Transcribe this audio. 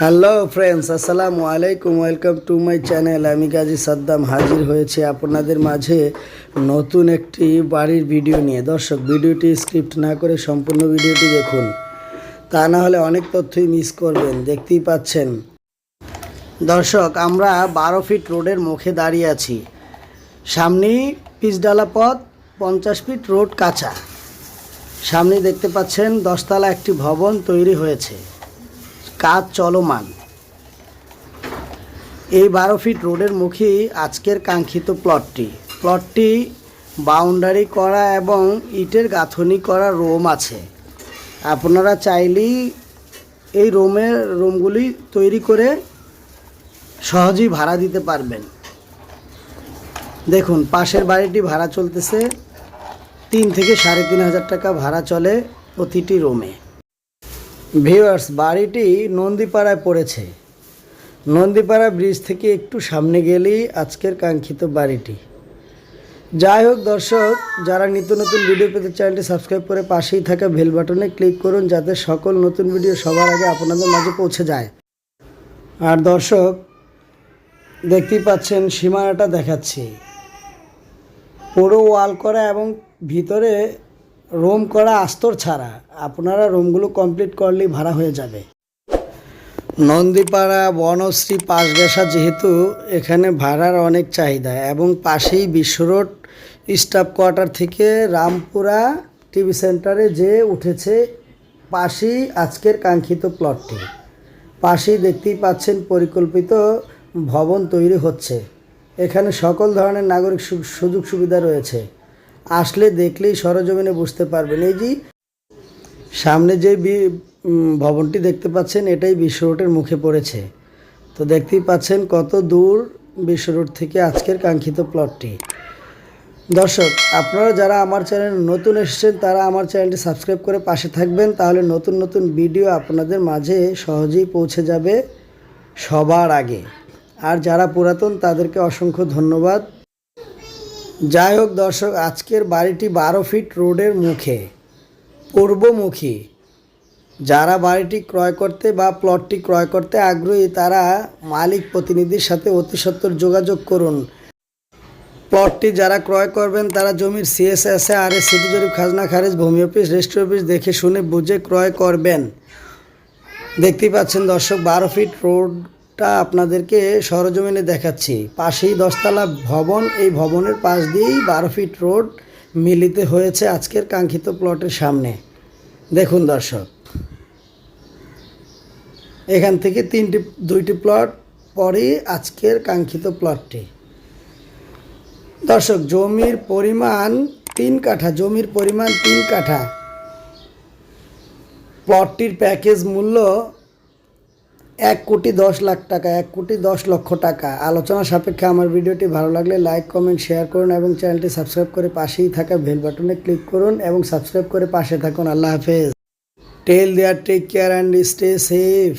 Hello friends আসসালামু আলাইকুম welcome to my channel আমি গাজী সাদ্দাম হাজির হয়েছে আপনাদের মাঝে নতুন একটি বাড়ির ভিডিও নিয়ে। দর্শক, ভিডিওটি স্ক্রিপ্ট না করে সম্পূর্ণ ভিডিওটি দেখুন। তা না হলে অনেক তথ্যই মিস করবেন। দেখতেই পাচ্ছেন। দর্শক, আমরা বারো ফিট রোডের মুখে দাঁড়িয়ে আছি। সামনেই পিচডালা পথ, পঞ্চাশ ফিট রোড কাঁচা। সামনে দেখতে পাচ্ছেন দশতলা একটি ভবন তৈরি হয়েছে। কাজ চলমান। এই বারো ফিট রোডের মুখেই আজকের কাঙ্ক্ষিত প্লটটি। প্লটটি বাউন্ডারি করা এবং ইটের গাঁথনি করা রোম আছে। আপনারা চাইলেই এই রোমের রুমগুলি তৈরি করে সহজেই ভাড়া দিতে পারবেন। দেখুন, পাশের বাড়িটি ভাড়া চলতেছে তিন থেকে সাড়ে তিন হাজার টাকা ভাড়া চলে প্রতিটি রুমে। ভিউয়ার্স বাড়িটি নন্দীপাড়ায় পড়েছে। নন্দীপাড়া ব্রিজ থেকে একটু সামনে গেলেই আজকের কাঙ্ক্ষিত বাড়িটি। যাই হোক দর্শক, যারা নিত্য নতুন ভিডিও পেতে চ্যানেলটি সাবস্ক্রাইব করে পাশেই থাকা বেল বাটনে ক্লিক করুন যাতে সকল নতুন ভিডিও সবার আগে আপনাদের মাঝে পৌঁছে যায়। আর দর্শক, দেখতেই পাচ্ছেন, সীমানাটা দেখাচ্ছি। পুরো ওয়াল করা এবং ভিতরে রুম করা আস্তর ছাড়া আপনারা রুমগুলো কমপ্লিট করলেই ভাড়া হয়ে যাবে। নন্দীপাড়া, বনশ্রী পাশগাছা যেহেতু এখানে ভাড়ার অনেক চাহিদা এবং পাশেই বিশ্ব রোড স্টাফ কোয়ার্টার থেকে রামপুরা টিভি সেন্টারে যে উঠেছে, পাশেই আজকের কাঙ্ক্ষিত প্লটটি। পাশেই দেখতেই পাচ্ছেন পরিকল্পিত ভবন তৈরি হচ্ছে। এখানে সকল ধরনের নাগরিক সুযোগ সুবিধা রয়েছে। আসলে দেখলেই সরজমিনে বুঝতে পারবেন। এই যে সামনে যে ভবনটি দেখতে পাচ্ছেন, এটাই বিশ্ব রোডের মুখে পড়েছে। তো দেখতেই পাচ্ছেন কত দূর বিশ্ব রোড থেকে আজকের কাঙ্ক্ষিত প্লটটি দর্শক, আপনারা যারা আমার চ্যানেল নতুন এসেছেন, তারা আমার চ্যানেলটি সাবস্ক্রাইব করে পাশে থাকবেন, তাহলে নতুন নতুন ভিডিও আপনাদের মাঝে সহজেই পৌঁছে যাবে সবার আগে। আর যারা পুরাতন, তাদেরকে অসংখ্য ধন্যবাদ। যাই হোক দর্শক, আজকের বাড়িটি বারো ফিট রোডের মুখে, পূর্বমুখী। যারা বাড়িটি ক্রয় করতে বা প্লটটি ক্রয় করতে আগ্রহী, তারা মালিক প্রতিনিধির সাথে অতি যোগাযোগ করুন। প্লটটি যারা ক্রয় করবেন, তারা জমির সিএসএস আর এস সিটি জরিপ, খাজনা, খারিজ, ভূমি অফিস, রেজিস্ট্রি অফিস দেখে শুনে বুঝে ক্রয় করবেন। দেখতেই পাচ্ছেন দর্শক, বারো ফিট রোডটা আপনাদেরকে সরজমিনে দেখাচ্ছি। পাশেই দশতলা ভবন, এই ভবনের পাশ দিয়েই বারো ফিট রোড মিলিত হয়েছে আজকের কাঙ্ক্ষিত প্লটের সামনে। দেখুন দর্শক, এখান থেকে তিনটি, দুইটি প্লট পরেই আজকের কাঙ্ক্ষিত প্লটটি। দর্শক, জমির পরিমাণ তিন কাঠা, জমির পরিমাণ তিন কাঠা। প্লটটির প্যাকেজ মূল্য এক কোটি দশ লাখ টাকা, এক কোটি দশ লক্ষ টাকা। আলোচনা সাপেক্ষে আমার ভিডিওটি ভালো লাগলে লাইক কমেন্ট শেয়ার করুন এবং চ্যানেলটি সাবস্ক্রাইব করে পাশেই থাকা বেল বাটনে ক্লিক করুন এবং সাবস্ক্রাইব করে পাশে থাকুন। আল্লাহ হাফেজ। Tell there take care and stay safe